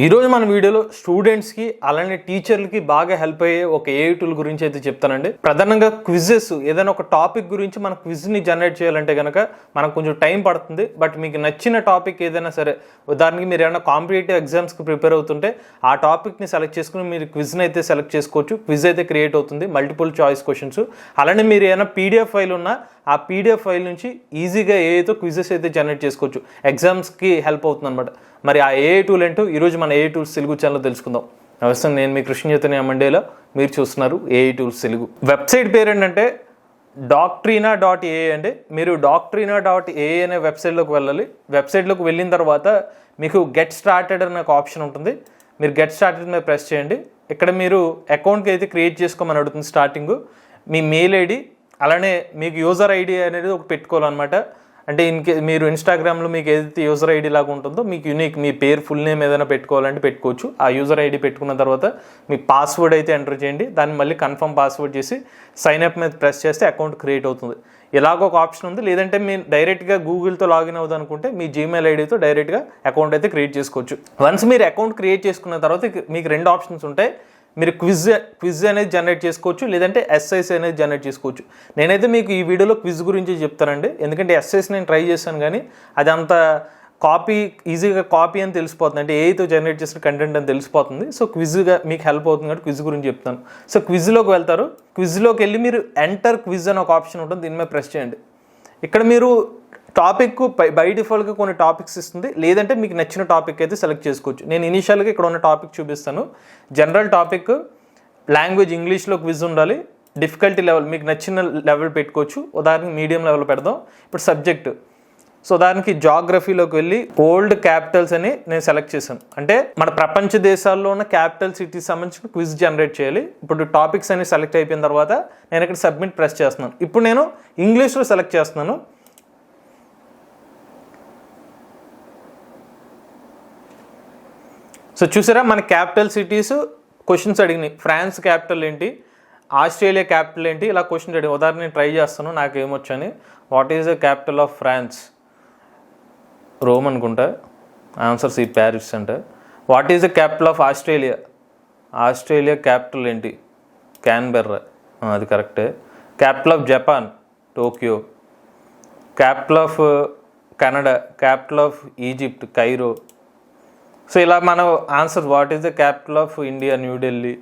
ఈరోజు మన వీడియోలో స్టూడెంట్స్కి అలానే టీచర్లకి బాగా హెల్ప్ అయ్యే ఒక ఏఐ టూల్ గురించి అయితే చెప్తానండి. ప్రధానంగా క్విజెస్ ఏదైనా ఒక టాపిక్ గురించి మన క్విజ్ని జనరేట్ చేయాలంటే కనుక మనకు కొంచెం టైం పడుతుంది. బట్ మీకు నచ్చిన టాపిక్ ఏదైనా సరే ఉదాహరణకి మీరు ఏమైనా కాంపిటేటివ్ ఎగ్జామ్స్కి ప్రిపేర్ అవుతుంటే ఆ టాపిక్ని సెలెక్ట్ చేసుకుని మీరు క్విజ్ని అయితే సెలెక్ట్ చేసుకోవచ్చు. క్విజ్ అయితే క్రియేట్ అవుతుంది. Multiple choice questions. అలానే మీరు ఏమైనా పీడిఎఫ్ ఫైల్ ఉన్నా ఆ పీడిఎఫ్ ఫైల్ నుంచి ఈజీగా ఏఐతో క్విజెస్ అయితే జనరేట్ చేసుకోవచ్చు. ఎగ్జామ్స్కి హెల్ప్ అవుతుంది అనమాట మరి ఆ ఏఐ టూల్ ఏంటో ఈరోజు మన ఏ టూల్స్ తెలుగు ఛానల్ తెలుసుకుందాం. నమస్తే నేను మీ కృష్ణ మండేలో. మీరు చూస్తున్నారు ఏఐ టూల్స్ తెలుగు. వెబ్సైట్ పేరు ఏంటంటే డాక్ట్రీనా డాట్ ఏఏ అండి. మీరు డాక్ట్రీనా డాట్ ఏఏ అనే వెబ్సైట్లోకి వెళ్ళాలి. వెబ్సైట్లోకి వెళ్ళిన తర్వాత మీకు గెట్ స్టార్టెడ్ అనే ఒక ఆప్షన్ ఉంటుంది. మీరు గెట్ స్టార్టెడ్ మీద ప్రెస్ చేయండి. ఇక్కడ మీరు అకౌంట్కి అయితే క్రియేట్ చేసుకోమని అడుగుతుంది స్టార్టింగ్ మీ మెయిల్ ఐడి అలానే మీకు యూజర్ ఐడి అనేది ఒక పెట్టుకోవాలన్నమాట. అంటే ఇన్కే మీరు ఇన్స్టాగ్రామ్లో మీకు ఏదైతే యూజర్ ఐడి లాగా ఉంటుందో మీకు యూనిక్ మీ పేరు ఫుల్ నేమ్ ఏదైనా పెట్టుకోవాలంటే పెట్టుకోవచ్చు. ఆ యూజర్ ఐడి పెట్టుకున్న తర్వాత మీ పాస్వర్డ్ అయితే ఎంటర్ చేయండి. దాన్ని మళ్ళీ కన్ఫర్మ్ పాస్వర్డ్ చేసి సైన్ అప్ మీద ప్రెస్ చేస్తే అకౌంట్ క్రియేట్ అవుతుంది. ఇలాగ ఒక ఆప్షన్ ఉంది. లేదంటే మీరు డైరెక్ట్గా గూగుల్తో లాగిన్ అవుతుంది అనుకుంటే మీ జీమెయిల్ ఐడితో డైరెక్ట్గా అకౌంట్ అయితే క్రియేట్ చేసుకోవచ్చు. వన్స్ మీరు అకౌంట్ క్రియేట్ చేసుకున్న తర్వాత మీకు రెండు ఆప్షన్స్ ఉంటాయి. మీరు క్విజ్ క్విజ్ అనేది జనరేట్ చేసుకోవచ్చు లేదంటే ఎస్ఐస్ అనేది జనరేట్ చేసుకోవచ్చు. నేనైతే మీకు ఈ వీడియోలో క్విజ్ గురించి చెప్తానండి. ఎందుకంటే ఎస్ఐస్ నేను ట్రై చేశాను కానీ అది అంత కాపీ ఈజీగా కాపీ అని తెలిసిపోతుంది. అంటే ఏతో జనరేట్ చేసిన కంటెంట్ అని తెలిసిపోతుంది. సో క్విజ్గా మీకు హెల్ప్ అవుతుంది కాబట్టి క్విజ్ గురించి చెప్తాను. సో క్విజ్లోకి వెళ్తారు. క్విజ్లోకి వెళ్ళి మీరు ఎంటర్ క్విజ్ అని ఒక ఆప్షన్ ఉంటుంది. దీని మీద ప్రెస్ చేయండి. ఇక్కడ మీరు టాపిక్ బై డిఫాల్ట్గా కొన్ని టాపిక్స్ ఇస్తుంది. లేదంటే మీకు నచ్చిన టాపిక్ అయితే సెలెక్ట్ చేసుకోవచ్చు. నేను ఇనీషియల్గా ఇక్కడ ఉన్న టాపిక్ చూపిస్తాను. జనరల్ టాపిక్ లాంగ్వేజ్ ఇంగ్లీష్లో క్విజ్ ఉండాలి. డిఫికల్టీ లెవెల్ మీకు నచ్చిన లెవెల్ పెట్టుకోవచ్చు. ఉదాహరణకి మీడియం లెవెల్ పెడదాం. ఇప్పుడు సబ్జెక్ట్ సో దానికి జాగ్రఫీలోకి వెళ్ళి ఓల్డ్ క్యాపిటల్స్ అని నేను సెలెక్ట్ చేశాను. అంటే మన ప్రపంచ దేశాల్లో ఉన్న క్యాపిటల్ సిటీస్ సంబంధించిన క్విజ్ జనరేట్ చేయాలి. ఇప్పుడు టాపిక్స్ అన్ని సెలెక్ట్ అయిపోయిన తర్వాత నేను ఇక్కడ సబ్మిట్ ప్రెస్ చేస్తున్నాను. ఇప్పుడు నేను ఇంగ్లీష్లో సెలెక్ట్ చేస్తున్నాను. సో చూసారా మన క్యాపిటల్ సిటీస్ క్వశ్చన్స్ అడిగినాయి. ఫ్రాన్స్ క్యాపిటల్ ఏంటి? ఆస్ట్రేలియా క్యాపిటల్ ఏంటి? ఇలా క్వశ్చన్స్ అడిగి ఉదాహరణ నేను ట్రై చేస్తాను. నాకు ఏమొచ్చని what is the capital of France Rome అనుకుంటా. ఆన్సర్ సి ప్యారిస్ అంటే. What is the capital of Australia? Australia capital ఏంటి? క్యాన్బెర్రా. అది కరెక్టే. Capital of Japan? Tokyo. Capital of Canada. Capital of Egypt? Cairo. So ఇలా మనం answer what is the capital of India? New Delhi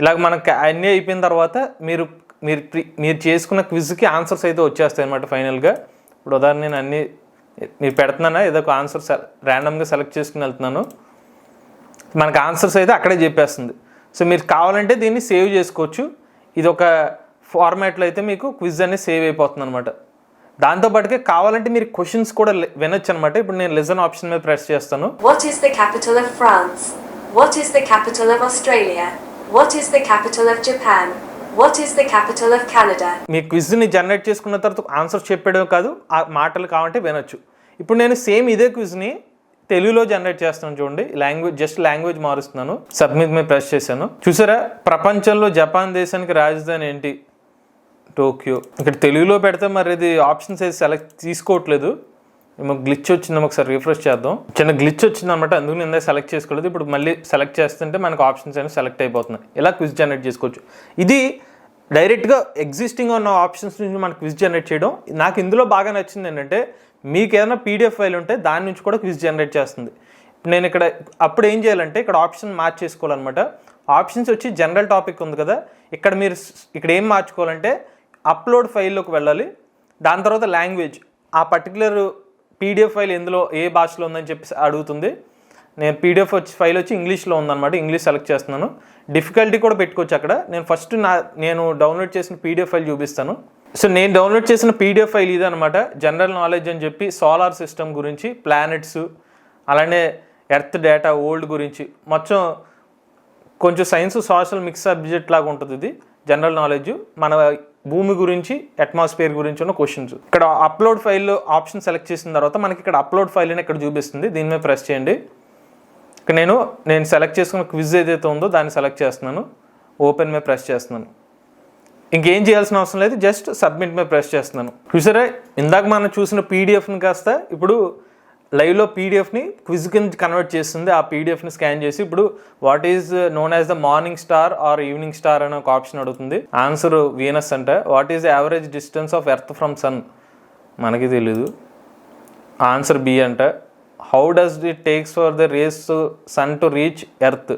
ఇలాగ మనం అన్నీ అయిపోయిన తర్వాత మీరు మీరు మీరు చేసుకున్న క్విజ్కి ఆన్సర్స్ అయితే వచ్చేస్తాయి అనమాట ఫైనల్గా. ఇప్పుడు ఉదాహరణ నేను అన్నీ మీరు పెడుతున్నానా? ఏదో ఒక ఆన్సర్ ర్యాండమ్గా సెలెక్ట్ చేసుకుని వెళ్తున్నాను. మనకు ఆన్సర్స్ అయితే అక్కడే చెప్పేస్తుంది. సో మీరు కావాలంటే దీన్ని సేవ్ చేసుకోవచ్చు. ఇది ఒక ఫార్మాట్లో అయితే మీకు క్విజ్ అనేది సేవ్ అయిపోతుంది అనమాట దాంతోపాటుగా కావాలంటే మీరు క్వశ్చన్స్ కూడా వినొచ్చు అనమాట ఇప్పుడు నేను లిజన్ ఆప్షన్ మీద ప్రెస్ చేస్తాను. What is the capital of France what is the capital of Australia what is the capital of Japan what is the capital of Canada మీ క్విజ్ని జనరేట్ చేసుకున్న తర్వాత ఆన్సర్ చెప్పడం కాదు ఆ మాటలు కావాలంటే వినొచ్చు. ఇప్పుడు నేను సేమ్ ఇదే క్విజ్ని తెలుగులో జనరేట్ చేస్తాను చూడండి. లాంగ్వేజ్ జస్ట్ లాంగ్వేజ్ మారుస్తున్నాను. సబ్మిట్ మీద ప్రెస్ చేశాను. చూసారా? ప్రపంచంలో జపాన్ దేశానికి రాజధాని ఏంటి? టోక్యో. ఇక్కడ తెలుగులో పెడితే మరి ఇది ఆప్షన్స్ అయితే సెలెక్ట్ తీసుకోవట్లేదు. మాకు గ్లిచ్ వచ్చింది ఒకసారి రిఫ్రెష్ చేద్దాం. చిన్న గ్లిచ్ వచ్చింది అనమాట. అందుకు నేను సెలెక్ట్ చేసుకోలేదు. ఇప్పుడు మళ్ళీ సెలెక్ట్ చేస్తుంటే మనకు ఆప్షన్స్ అనేవి సెలెక్ట్ అయిపోతున్నాయి. ఇలా క్విజ్ జనరేట్ చేసుకోవచ్చు. ఇది డైరెక్ట్గా ఎగ్జిస్టింగ్ ఉన్న ఆప్షన్స్ నుంచి మనం క్విజ్ జనరేట్ చేయడం. నాకు ఇందులో బాగా నచ్చింది ఏంటంటే మీకు ఏదైనా పీడిఎఫ్ ఫైల్ ఉంటే దాని నుంచి కూడా క్విజ్ జనరేట్ చేస్తుంది. నేను ఇక్కడ అప్పుడు ఏం చేయాలంటే ఇక్కడ ఆప్షన్ మార్చేసుకోవాలన్నమాట. ఆప్షన్స్ వచ్చి జనరల్ టాపిక్ ఉంది కదా. ఇక్కడ మీరు ఇక్కడ ఏం మార్చుకోవాలంటే అప్లోడ్ ఫైల్లోకి వెళ్ళాలి. దాని తర్వాత లాంగ్వేజ్ ఆ పర్టికులర్ పీడిఎఫ్ ఫైల్ ఎందులో ఏ భాషలో ఉందని చెప్పి అడుగుతుంది. నేను పీడిఎఫ్ వచ్చి ఫైల్ వచ్చి ఇంగ్లీష్లో ఉందన్నమాట ఇంగ్లీష్ సెలెక్ట్ చేస్తున్నాను. డిఫికల్టీ కూడా పెట్టుకోవచ్చు అక్కడ. నేను ఫస్ట్ నా నేను డౌన్లోడ్ చేసిన పీడిఎఫ్ ఫైల్ చూపిస్తాను. సో నేను డౌన్లోడ్ చేసిన పీడిఎఫ్ ఫైల్ ఇదనమాట జనరల్ నాలెడ్జ్ అని చెప్పి సోలార్ సిస్టమ్ గురించి ప్లానెట్స్ అలానే ఎర్త్ డేటా ఓల్డ్ గురించి. మొత్తం కొంచెం సైన్స్ సోషల్ మిక్స్ సబ్జెక్ట్ లాగా ఉంటుంది ఇది. జనరల్ నాలెడ్జ్ మన భూమి గురించి అట్మాస్ఫియర్ గురించి ఉన్న క్వశ్చన్స్ ఇక్కడ అప్లోడ్ ఫైల్ ఆప్షన్ సెలెక్ట్ చేసిన తర్వాత మనకి ఇక్కడ అప్లోడ్ ఫైల్ అని ఇక్కడ చూపిస్తుంది. దీని మీద ప్రెస్ చేయండి. ఇక్కడ నేను నేను సెలెక్ట్ చేసుకున్న క్విజ్ ఏదైతే ఉందో దాన్ని సెలెక్ట్ చేస్తున్నాను. ఓపెన్ మీద ప్రెస్ చేస్తున్నాను. ఇంకేం చేయాల్సిన అవసరం లేదు జస్ట్ సబ్మిట్ మీద ప్రెస్ చేస్తున్నాను. చూసారా ఇందాక మనం చూసిన పీడిఎఫ్ని కాస్త ఇప్పుడు లైవ్లో పీడిఎఫ్ని క్విజ్ కింద కన్వర్ట్ చేస్తుంది. ఆ పీడిఎఫ్ని స్కాన్ చేసి ఇప్పుడు what is known as the morning star or evening star అనే ఒక ఆప్షన్ అడుగుతుంది. ఆన్సర్ వీనస్ అంటే. What is average distance of earth from sun మనకి తెలీదు. ఆన్సర్ బి అంట. How does it takes for the rays sun to reach earth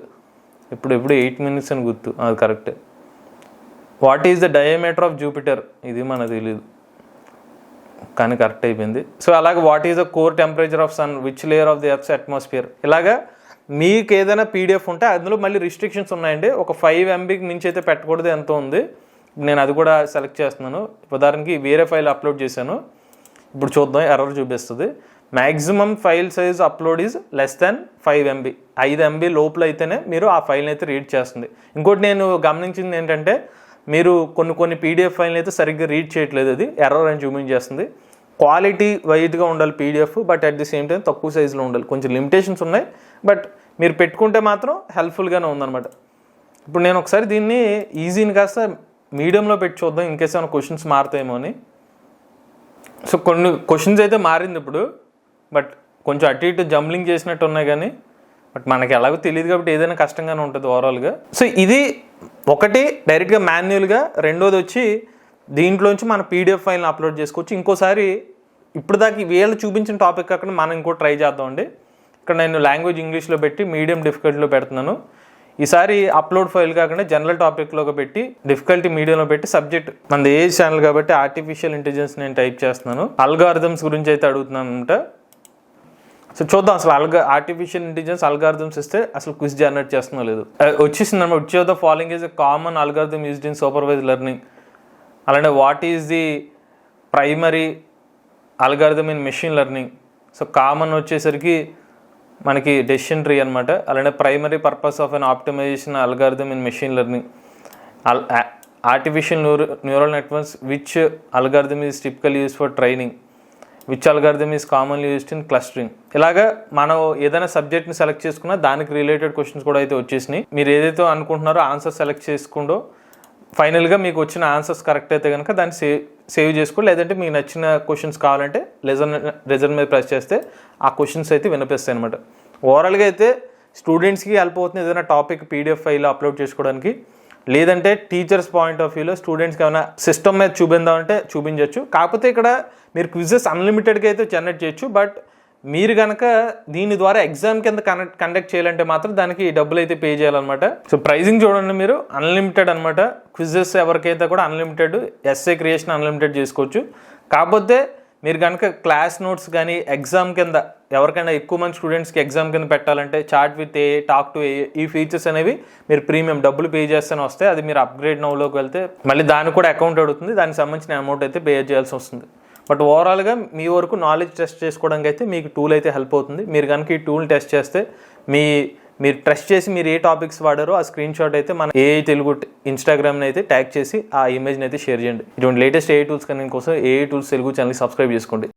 ఇప్పుడు ఎప్పుడు eight minutes అని గుర్తు. అది correct what is the diameter of Jupiter ఇది మనకు తెలియదు కానీ కరెక్ట్ అయిపోయింది. సో అలాగే what is the core temperature of sun which layer of the earth's atmosphere ఇలాగా మీకు ఏదైనా పీడిఎఫ్ ఉంటే అందులో మళ్ళీ రిస్ట్రిక్షన్స్ ఉన్నాయండి. ఒక ఫైవ్ ఎంబీకి మించి అయితే పెట్టకూడదు ఎంతో ఉంది. నేను అది కూడా సెలెక్ట్ చేస్తున్నాను. ఉదాహరణకి వేరే ఫైల్ అప్లోడ్ చేశాను. ఇప్పుడు చూద్దాం ఎర్రర్ చూపిస్తుంది. Maximum file size upload is less than five MB ఐదు ఎంబీ లోపల అయితేనే మీరు ఆ ఫైల్ని అయితే రీడ్ చేస్తుంది. ఇంకోటి నేను గమనించింది ఏంటంటే మీరు కొన్ని కొన్ని పీడిఎఫ్ ఫైల్ని అయితే సరిగ్గా రీడ్ చేయట్లేదు. అది ఎర్రర్ అని చూపించేస్తుంది క్వాలిటీ వైడ్గా ఉండాలి PDF but at the same time తక్కువ సైజులో ఉండాలి. కొంచెం లిమిటేషన్స్ ఉన్నాయి బట్ మీరు పెట్టుకుంటే మాత్రం హెల్ప్ఫుల్గానే ఉందన్నమాట. ఇప్పుడు నేను ఒకసారి దీన్ని ఈజీని కాస్త మీడియంలో పెట్టి చూద్దాం ఇన్కేస్ ఏమైనా క్వశ్చన్స్ మారుతాయేమో అని. సో కొన్ని క్వశ్చన్స్ అయితే మారింది ఇప్పుడు. బట్ కొంచెం అటు ఇటు జంబ్లింగ్ చేసినట్టు ఉన్నాయి కానీ బట్ మనకి ఎలాగో తెలియదు కాబట్టి ఏదైనా కష్టంగానే ఉంటుంది ఓవరాల్గా సో ఇది ఒకటి డైరెక్ట్గా మాన్యువల్గా. రెండోది వచ్చి దీంట్లోంచి మన పీడిఎఫ్ ఫైల్ని అప్లోడ్ చేసుకోవచ్చు. ఇంకోసారి ఇప్పుడు దాకా వీళ్ళు చూపించిన టాపిక్ కాకుండా మనం ఇంకో ట్రై చేద్దామండి. ఇక్కడ నేను లాంగ్వేజ్ ఇంగ్లీష్లో పెట్టి మీడియం డిఫికల్టీలో పెడుతున్నాను. ఈసారి అప్లోడ్ ఫైల్ కాకుండా జనరల్ టాపిక్లోకి పెట్టి డిఫికల్టీ మీడియంలో పెట్టి సబ్జెక్ట్. మనది ఏ ఛానల్ కాబట్టి ఆర్టిఫిషియల్ ఇంటెలిజెన్స్ నేను టైప్ చేస్తున్నాను. అల్గారిథమ్స్ గురించి అయితే అడుగుతున్నాను అనమాట సో చూద్దాం అసలు అల్గా ఆర్టిఫిషియల్ ఇంటెలిజెన్స్ అల్గారిథమ్స్ ఇస్తే అసలు క్విజ్ జనరేట్ చేస్తున్నా లేదు. వచ్చేసింది అనమాట which of the following is a common algorithm used in supervise learning అలానే what is the primary algorithm in machine learning so common వచ్చేసరికి మనకి డెసిషన్ ట్రీ అనమాట అలానే primary purpose of an optimization algorithm in machine learning artificial neural neural networks which algorithm is typical use for training which algorithm is commonly used in clustering ఇలాగా మనం ఏదైనా సబ్జెక్ట్ని select చేసుకున్నా దానికి రిలేటెడ్ క్వశ్చన్స్ కూడా అయితే వచ్చేసినాయి. మీరు ఏదైతే అనుకుంటున్నారో ఆన్సర్ సెలెక్ట్ చేసుకుండో ఫైనల్గా మీకు వచ్చిన ఆన్సర్స్ కరెక్ట్ అయితే కనుక దాన్ని సేవ్ సేవ్ చేసుకో లేదంటే మీకు నచ్చిన క్వశ్చన్స్ కావాలంటే లెజర్ రిజర్ మీద ప్రెస్ చేస్తే ఆ క్వశ్చన్స్ అయితే వినిపిస్తాయి అనమాట ఓవరాల్గా అయితే స్టూడెంట్స్కి హెల్ప్ అవుతుంది ఏదైనా టాపిక్ పీడిఎఫ్ ఫైల్ అప్లోడ్ చేసుకోవడానికి. లేదంటే టీచర్స్ పాయింట్ ఆఫ్ వ్యూలో స్టూడెంట్స్కి ఏమైనా సిస్టమ్ మీద చూపిందామంటే చూపించవచ్చు కాకపోతే ఇక్కడ మీరు క్విజెస్ అన్లిమిటెడ్గా అయితే జనరేట్ చేయొచ్చు బట్ మీరు కనుక దీని ద్వారా ఎగ్జామ్ కింద కనెక్ట్ కండక్ట్ చేయాలంటే మాత్రం దానికి డబ్బులు అయితే పే చేయాలన్నమాట. సో ప్రైజింగ్ చూడండి మీరు అన్లిమిటెడ్ అనమాట క్విజెస్ ఎవరికైతే కూడా అన్లిమిటెడ్ ఎస్ఏ క్రియేషన్ అన్లిమిటెడ్ చేసుకోవచ్చు. కాకపోతే మీరు కనుక క్లాస్ నోట్స్ కానీ ఎగ్జామ్ కింద ఎవరికైనా ఎక్కువ మంది స్టూడెంట్స్కి ఎగ్జామ్ కింద పెట్టాలంటే chat with A talk to A ఈ ఫీచర్స్ అనేవి మీరు ప్రీమియం డబ్బులు పే చేస్తేనే వస్తాయి. అది మీరు అప్గ్రేడ్ నవ్వులోకి వెళ్తే మళ్ళీ దానికి కూడా అకౌంట్ అడుగుతుంది. దానికి సంబంధించిన అమౌంట్ అయితే పే చేయాల్సి వస్తుంది. బట్ ఓవరాల్గా మీ వరకు నాలెడ్జ్ టెస్ట్ చేసుకోవడానికి అయితే మీకు టూల్ అయితే హెల్ప్ అవుతుంది. మీరు కనుక ఈ టూల్ టెస్ట్ చేస్తే మీ మీరు ట్రస్ట్ చేసి మీరు ఏ టాపిక్స్ వాడారో ఆ స్క్రీన్ షాట్ అయితే మన ఏ తెలుగు ఇన్స్టాగ్రామ్ని అయితే ట్యాగ్ చేసి ఆ ఇమేజ్ని అయితే షేర్ చేయండి. ఇటువంటి లేటెస్ట్ ఏ టూల్స్ కన్నా కోసం ఏ టూల్స్ తెలుగు ఛానల్కి సబ్స్క్రైబ్ చేసుకోండి.